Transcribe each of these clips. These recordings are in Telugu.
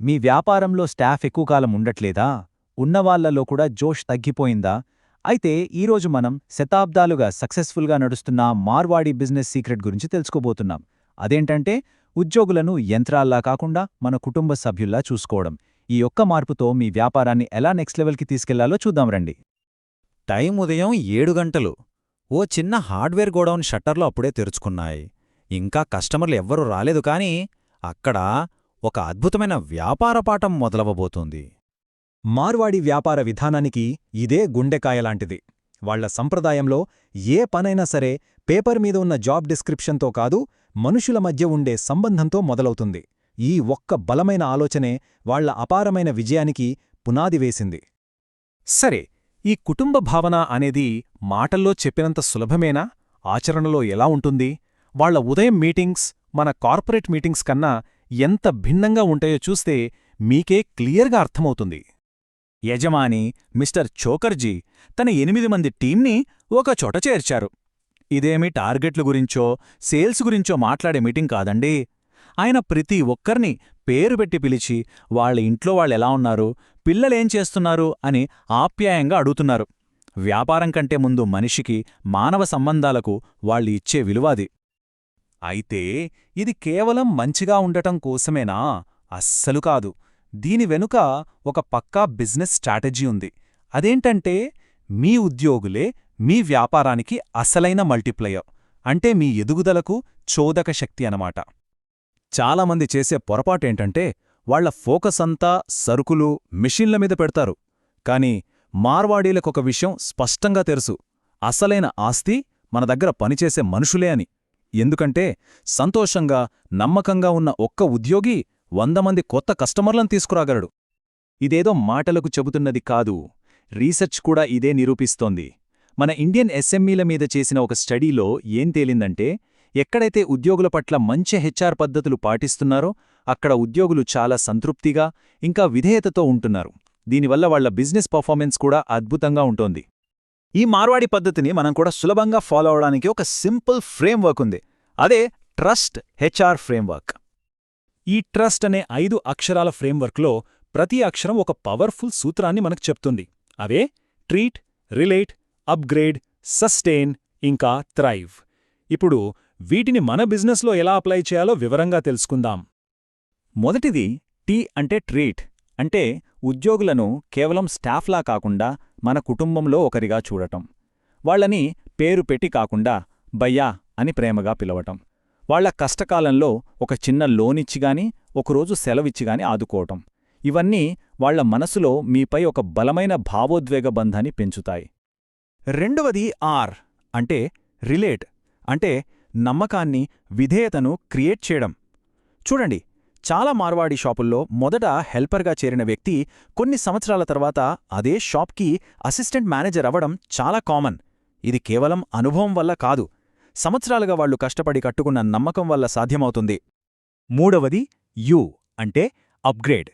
మీ వ్యాపారంలో స్టాఫ్ ఎక్కువ కాలం ఉండట్లేదా? ఉన్నవాళ్ళలో కూడా జోష్ తగ్గిపోయిందా? అయితే ఈరోజు మనం శతాబ్దాలుగా సక్సెస్ఫుల్గా నడుస్తున్న మార్వాడి బిజినెస్ సీక్రెట్ గురించి తెలుసుకోబోతున్నాం. అదేంటంటే ఉద్యోగులను యంత్రాల్లా కాకుండా మన కుటుంబ సభ్యుల్లా చూసుకోవడం. ఈ ఒక్క మార్పుతో మీ వ్యాపారాన్ని ఎలా నెక్స్ట్ లెవెల్కి తీసుకెళ్ళాలో చూద్దాం రండి. టైం ఉదయం ఏడు గంటలు. ఓ చిన్న హార్డ్వేర్ గోడౌన్ షట్టర్లు అప్పుడే తెరుచుకున్నాయి. ఇంకా కస్టమర్లు ఎవ్వరూ రాలేదు కానీ అక్కడ ఒక అద్భుతమైన వ్యాపార పాఠం మొదలవబోతోంది. మార్వాడి వ్యాపార విధానానికి ఇదే గుండెకాయలాంటిది వాళ్ళ సంప్రదాయంలో ఏ పనైనా సరే పేపర్ మీద ఉన్న జాబ్ డిస్క్రిప్షన్తో కాదు మనుషుల మధ్య ఉండే సంబంధంతో మొదలవుతుంది. ఈ ఒక్క బలమైన ఆలోచనే వాళ్ళ అపారమైన విజయానికి పునాది వేసింది. సరే ఈ కుటుంబ భావన అనేది మాటల్లో చెప్పినంత సులభమేనా? ఆచరణలో ఎలా ఉంటుంది? వాళ్ళ ఉదయం మీటింగ్స్ మన కార్పొరేట్ మీటింగ్స్ కన్నా ఎంత భిన్నంగా ఉంటాయో చూస్తే మీకే క్లియర్గా అర్థమవుతుంది. యజమాని మిస్టర్ చోకర్జీ తన ఎనిమిది మంది టీంని ఒకచోట చేర్చారు. ఇదేమి టార్గెట్ల గురించో సేల్స్ గురించో మాట్లాడే మీటింగ్ కాదండి. ఆయన ప్రతి ఒక్కర్ని పేరు పెట్టి పిలిచి వాళ్ళ ఇంట్లో వాళ్ళెలా ఉన్నారు పిల్లలేం చేస్తున్నారు అని ఆప్యాయంగా అడుగుతున్నారు. వ్యాపారం కంటే ముందు మనిషికి మానవ సంబంధాలకు వాళ్ళు ఇచ్చే విలువాది అయితే ఇది కేవలం మంచిగా ఉండటం కోసమేనా? అస్సలు కాదు. దీని వెనుక ఒక పక్కా బిజినెస్ స్ట్రాటజీ ఉంది. అదేంటంటే మీ ఉద్యోగులే మీ వ్యాపారానికి అసలైన మల్టిప్లయర్. అంటే మీ ఎదుగుదలకు చోదక శక్తి అనమాట చాలామంది చేసే పొరపాటేంటంటే వాళ్ళ ఫోకస్ అంతా సరుకులు మిషన్ల మీద పెడతారు. కాని మార్వాడీలకొక విషయం స్పష్టంగా తెలుసు. అసలైన ఆస్తి మన దగ్గర పనిచేసే మనుషులే అని. ఎందుకంటే సంతోషంగా నమ్మకంగా ఉన్న ఒక్క ఉద్యోగి వంద మంది కొత్త కస్టమర్లను తీసుకురాగలడు. ఇదేదో మాటలకు చెబుతున్నది కాదు. రీసెర్చ్ కూడా ఇదే నిరూపిస్తోంది. మన ఇండియన్ ఎస్ఎంఈల మీద చేసిన ఒక స్టడీలో ఏం తేలిందంటే ఎక్కడైతే ఉద్యోగుల పట్ల మంచి హెచ్ఆర్ పద్ధతులు పాటిస్తున్నారో అక్కడ ఉద్యోగులు చాలా సంతృప్తిగా ఇంకా విధేయతతో ఉంటున్నారు. దీనివల్ల వాళ్ళ బిజినెస్ పర్ఫార్మెన్స్ కూడా అద్భుతంగా ఉంటోంది. ఈ మార్వాడి పద్ధతిని మనం కూడా సులభంగా ఫాలో అవడానికి ఒక సింపుల్ ఫ్రేమ్వర్క్ ఉంది. అదే ట్రస్ట్ హెచ్ఆర్ ఫ్రేమ్వర్క్. ఈ ట్రస్ట్ అనే ఐదు అక్షరాల ఫ్రేమ్వర్క్లో ప్రతి అక్షరం ఒక పవర్ఫుల్ సూత్రాన్ని మనకు చెప్తుంది. అవే ట్రీట్ రిలేట్ అప్గ్రేడ్ సస్టెయిన్ ఇంకా థ్రైవ్ ఇప్పుడు వీటిని మన బిజినెస్లో ఎలా అప్లై చేయాలో వివరంగా తెలుసుకుందాం. మొదటిది టీ అంటే ట్రీట్. అంటే ఉద్యోగులను కేవలం స్టాఫ్లా కాకుండా మన కుటుంబంలో ఒకరిగా చూడటం. వాళ్ళని పేరు పెట్టి కాకుండా బయ్యా అని ప్రేమగా పిలవటం. వాళ్ళ కష్టకాలంలో ఒక చిన్న లోనిచ్చిగాని ఒకరోజు సెలవిచ్చిగాని ఆదుకోవటం. ఇవన్నీ వాళ్ళ మనసులో మీపై ఒక బలమైన భావోద్వేగ బంధాన్ని పెంచుతాయి. రెండవది ఆర్ అంటే రిలేట్ అంటే నమ్మకాన్ని విధేయతను క్రియేట్ చేయడం. చూడండి చాలా మార్వాడి షాపుల్లో మొదట హెల్పర్గా చేరిన వ్యక్తి కొన్ని సంవత్సరాల తర్వాత అదే షాప్కి అసిస్టెంట్ మేనేజర్ అవ్వడం చాలా కామన్. ఇది కేవలం అనుభవం వల్ల కాదు. సంవత్సరాలుగా వాళ్ళు కష్టపడి కట్టుకున్న నమ్మకం వల్ల సాధ్యమవుతుంది. మూడవది యు అంటే అప్గ్రేడ్.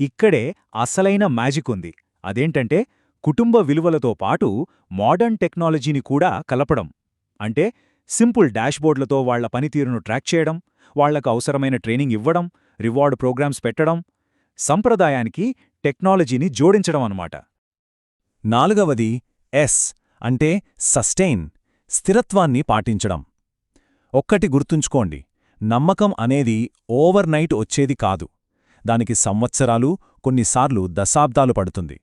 ఇక్కడే అసలైన మ్యాజిక్ ఉంది. అదేంటంటే కుటుంబ విలువలతో పాటు మోడర్న్ టెక్నాలజీని కూడా కలపడం. అంటే సింపుల్ డాష్బోర్డ్లతో వాళ్ళ పనితీరును ట్రాక్ చేయడం వాళ్ళకు అవసరమైన ట్రైనింగ్ ఇవ్వడం రివార్డ్ ప్రోగ్రామ్స్ పెట్టడం సంప్రదాయానికి టెక్నాలజీని జోడించడం అన్నమాట. నాలుగవది ఎస్ అంటే సస్టెయిన్ స్థిరత్వాన్ని పాటించడం. ఒక్కటి గుర్తుంచుకోండి నమ్మకం అనేది ఓవర్ నైట్ వచ్చేది కాదు. దానికి సంవత్సరాలు కొన్నిసార్లు దశాబ్దాలు పడుతుంది.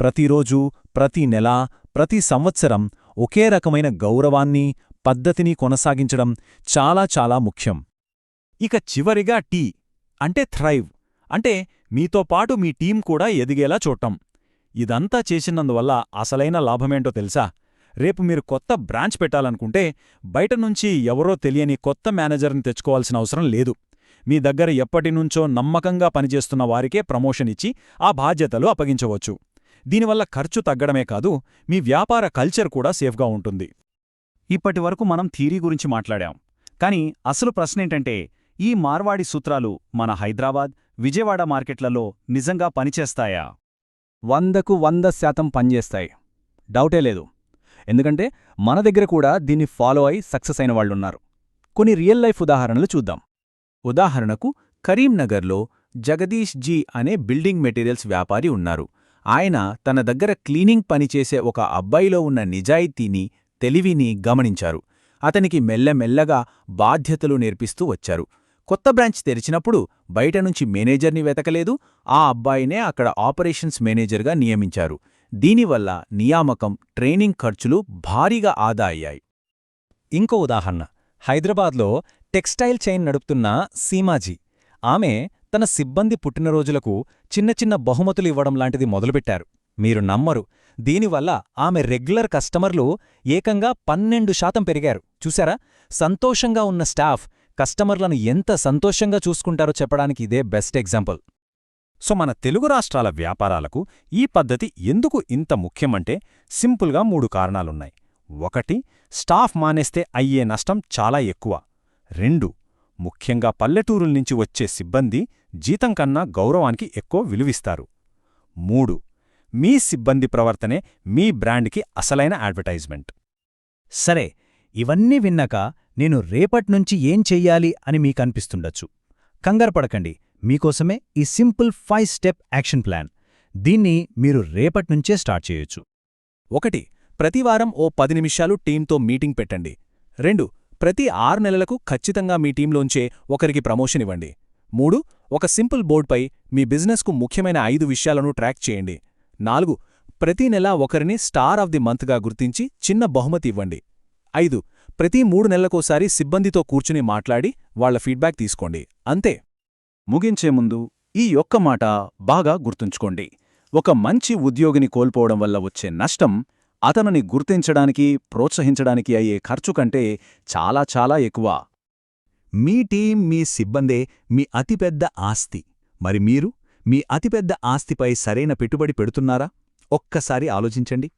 ప్రతిరోజూ ప్రతి నెలా ప్రతి సంవత్సరం ఒకే రకమైన గౌరవాన్ని పద్ధతిని కొనసాగించడం చాలా చాలా ముఖ్యం. ఇక చివరిగా టీ అంటే థ్రైవ్ అంటే మీతో పాటు మీ టీం కూడా ఎదిగేలా చూడటం. ఇదంతా చేసినందువల్ల అసలైన లాభమేంటో తెలుసా? రేపు మీరు కొత్త బ్రాంచ్ పెట్టాలనుకుంటే బయట నుంచి ఎవరో తెలియని కొత్త మేనేజర్ని తెచ్చుకోవాల్సిన అవసరం లేదు. మీ దగ్గర ఎప్పటినుంచో నమ్మకంగా పనిచేస్తున్న వారికే ప్రమోషన్ ఇచ్చి ఆ బాధ్యతలు అప్పగించవచ్చు. దీనివల్ల ఖర్చు తగ్గడమే కాదు మీ వ్యాపార కల్చర్ కూడా సేఫ్గా ఉంటుంది. ఇప్పటివరకు మనం థీరీ గురించి మాట్లాడాం. కానీ అసలు ప్రశ్నేంటంటే ఈ మార్వాడి సూత్రాలు మన హైదరాబాద్ విజయవాడ మార్కెట్లలో నిజంగా పనిచేస్తాయా? వందకు వంద శాతం పనిచేస్తాయి. డౌటే లేదు. ఎందుకంటే మన దగ్గర కూడా దీన్ని ఫాలో అయి సక్సెస్ అయిన వాళ్ళున్నారు. కొన్ని రియల్ లైఫ్ ఉదాహరణలు చూద్దాం. ఉదాహరణకు కరీంనగర్లో జగదీష్ జీ అనే బిల్డింగ్ మెటీరియల్స్ వ్యాపారి ఉన్నారు. ఆయన తన దగ్గర క్లీనింగ్ పనిచేసే ఒక అబ్బాయిలో ఉన్న నిజాయితీని తెలివిని గమనించారు. అతనికి మెల్లమెల్లగా బాధ్యతలు నేర్పిస్తూ వచ్చారు. కొత్త బ్రాంచ్ తెరిచినప్పుడు బయట నుంచి మేనేజర్ని వెతకలేదు. ఆ అబ్బాయినే అక్కడ ఆపరేషన్స్ మేనేజర్గా నియమించారు. దీనివల్ల నియామకం ట్రైనింగ్ ఖర్చులు భారీగా ఆదా అయ్యాయి. ఇంకో ఉదాహరణ. హైదరాబాద్లో టెక్స్టైల్ చైన్ నడుపుతున్న సీమాజీ. ఆమె తన సిబ్బంది పుట్టినరోజులకు చిన్న చిన్న బహుమతులు ఇవ్వడం లాంటిది మొదలుపెట్టారు. మీరు నమ్మరు. దీనివల్ల ఆమె రెగ్యులర్ కస్టమర్లు ఏకంగా పన్నెండు శాతం పెరిగారు. చూశారా? సంతోషంగా ఉన్న స్టాఫ్ కస్టమర్లను ఎంత సంతోషంగా చూసుకుంటారో చెప్పడానికి ఇదే బెస్ట్ ఎగ్జాంపుల్. సో మన తెలుగు రాష్ట్రాల వ్యాపారాలకు ఈ పద్ధతి ఎందుకు ఇంత ముఖ్యమంటే సింపుల్గా మూడు కారణాలున్నాయి. ఒకటి స్టాఫ్ మానేస్తే అయ్యే నష్టం చాలా ఎక్కువ. రెండు ముఖ్యంగా పల్లెటూరుల నుంచి వచ్చే సిబ్బంది జీతం కన్నా గౌరవానికి ఎక్కువ విలువిస్తారు. మూడు మీ సిబ్బంది ప్రవర్తనే మీ బ్రాండ్కి అసలైన అడ్వర్టైజ్మెంట్. సరే ఇవన్నీ విన్నాక నేను రేపట్నుంచి ఏం చెయ్యాలి అని మీకనిపిస్తుండొచ్చు. కంగారపడకండి మీకోసమే ఈ simple five step action plan. దీన్ని మీరు రేపట్నుంచే స్టార్ట్ చేయొచ్చు. ఒకటి ప్రతివారం ఓ పది నిమిషాలు టీంతో మీటింగ్ పెట్టండి. రెండు ప్రతి ఆరు నెలలకు ఖచ్చితంగా మీ టీంలోంచే ఒకరికి ప్రమోషన్ ఇవ్వండి. మూడు ఒక సింపుల్ బోర్డ్పై మీ బిజినెస్కు ముఖ్యమైన ఐదు విషయాలను ట్రాక్ చేయండి. నాలుగు ప్రతి నెలా ఒకరిని స్టార్ ఆఫ్ ది మంత్గా గుర్తించి చిన్న బహుమతి ఇవ్వండి. ఐదు ప్రతి మూడు నెలలకోసారి సిబ్బందితో కూర్చుని మాట్లాడి వాళ్ళ ఫీడ్బ్యాక్ తీసుకోండి. అంతే. ముగించే ముందు ఈ ఒక్క మాట బాగా గుర్తుంచుకోండి. ఒక మంచి ఉద్యోగిని కోల్పోవడం వల్ల వచ్చే నష్టం అతనిని గుర్తించడానికి ప్రోత్సహించడానికి అయ్యే ఖర్చు కంటే చాలా చాలా ఎక్కువ. మీ టీం మీ సిబ్బందే మీ అతిపెద్ద ఆస్తి. మరి మీరు మీ అతిపెద్ద ఆస్తిపై సరైన పెట్టుబడి పెడుతున్నారా? ఒక్కసారి ఆలోచించండి.